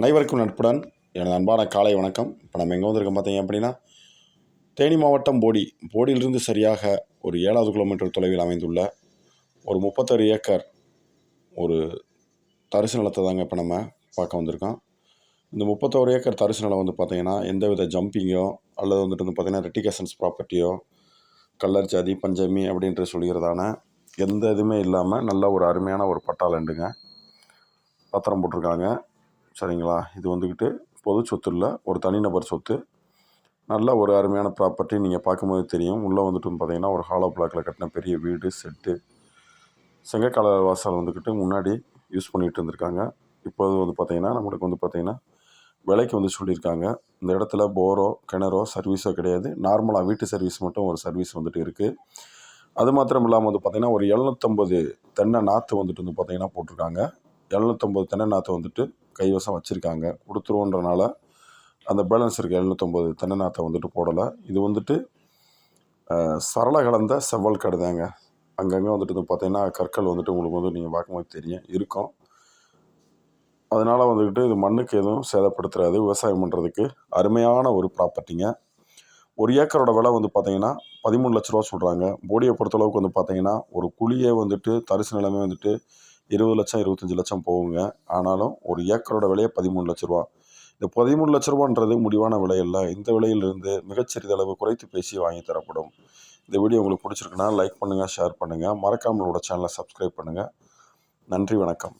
அனைவருக்கும் நட்புடன். எனது அன்பான காலை வணக்கம். இப்போ நம்ம எங்கே வந்திருக்கோம் பார்த்தீங்க அப்படின்னா தேனி மாவட்டம் போடி. போடியிலிருந்து சரியாக ஒரு ஏழாவது கிலோமீட்டர் தொலைவில் அமைந்துள்ள ஒரு முப்பத்தாறு ஏக்கர் ஒரு தரிசு நிலத்தை தாங்க இப்போ நம்ம பார்க்க வந்திருக்கோம். இந்த முப்பத்தோரு ஏக்கர் தரிசு நிலம் வந்து பார்த்தீங்கன்னா எந்தவித ஜம்பிங்கோ அல்லது வந்துட்டு வந்து பார்த்திங்கன்னா ரெட்டிகேஷன்ஸ் ப்ராப்பர்ட்டியோ கல்லர் ஜாதி பஞ்சமி அப்படின்ட்டு சொல்கிறதான எந்த இதுவுமே இல்லாமல் நல்ல ஒரு அருமையான ஒரு பட்டாளண்டுங்க. பத்திரம் போட்டிருக்காங்க. சரிங்களா? இது வந்துக்கிட்டு பொது சொத்து இல்லை ஒரு தனிநபர் சொத்து. நல்ல ஒரு அருமையான ப்ராப்பர்ட்டி நீங்கள் பார்க்கும்போது தெரியும். உள்ளே வந்துட்டு வந்து பார்த்தீங்கன்னா ஒரு ஹாலோ பிளாக்கில் கட்டின பெரிய வீடு செட்டு செங்கக்கால வாசல் வந்துக்கிட்டு முன்னாடி யூஸ் பண்ணிகிட்டு இருந்திருக்காங்க. இப்போது வந்து பார்த்தீங்கன்னா நம்மளுக்கு வந்து பார்த்தீங்கன்னா விலைக்கு வந்து சொல்லியிருக்காங்க. இந்த இடத்துல போரோ கிணறோ சர்வீஸோ கிடையாது. நார்மலாக வீட்டு சர்வீஸ் மட்டும் ஒரு சர்வீஸ் வந்துட்டு இருக்குது அது மாத்திரம் இல்லாமல் வந்து பார்த்திங்கன்னா ஒரு எழுநூற்றம்பது தென்னை நாற்று வந்துட்டு வந்து பார்த்தீங்கன்னா போட்டிருக்காங்க. எழுநூற்றம்பது தென்னை நாற்று வந்துட்டு கைவசம் வச்சுருக்காங்க. கொடுத்துருவோன்றனால அந்த பேலன்ஸ் இருக்குது எழுநூற்றம்பது தென்னநாத்தை வந்துட்டு போடலை. இது வந்துட்டு சரள கலந்த செவ்வல் கடுதாங்க அங்கங்கே வந்துட்டு இது பார்த்தீங்கன்னா கற்கள் வந்துட்டு உங்களுக்கு வந்து நீங்கள் பார்க்கும்போது தெரியும் இருக்கும். அதனால் வந்துக்கிட்டு இது மண்ணுக்கு எதுவும் சேதப்படுத்துறாது விவசாயம் பண்ணுறதுக்கு அருமையான ஒரு ப்ராப்பர்ட்டிங்க ஒரு ஏக்கரோட விலை வந்து பார்த்தீங்கன்னா பதிமூணு லட்ச ரூபா சொல்கிறாங்க போடியை பொறுத்தளவுக்கு வந்து பார்த்தீங்கன்னா ஒரு குழியே வந்துட்டு தரிசு நிலமே வந்துட்டு இருபது லட்சம் இருபத்தஞ்சி லட்சம் போகுங்க. ஆனாலும் ஒரு ஏக்கரோட விலையை பதிமூணு லட்ச ரூபா. இந்த பதிமூணு லட்ச ரூபான்றது முடிவான விலை இல்லை இந்த விலையிலிருந்து மிகச்சிறிதளவு குறைத்து பேசி வாங்கி தரப்படும். இந்த வீடியோ உங்களுக்கு பிடிச்சிருக்குன்னா லைக் பண்ணுங்கள் ஷேர் பண்ணுங்கள் மறக்காமலோட நம்மளோட சேனலை சப்ஸ்கிரைப் பண்ணுங்கள் நன்றி வணக்கம்.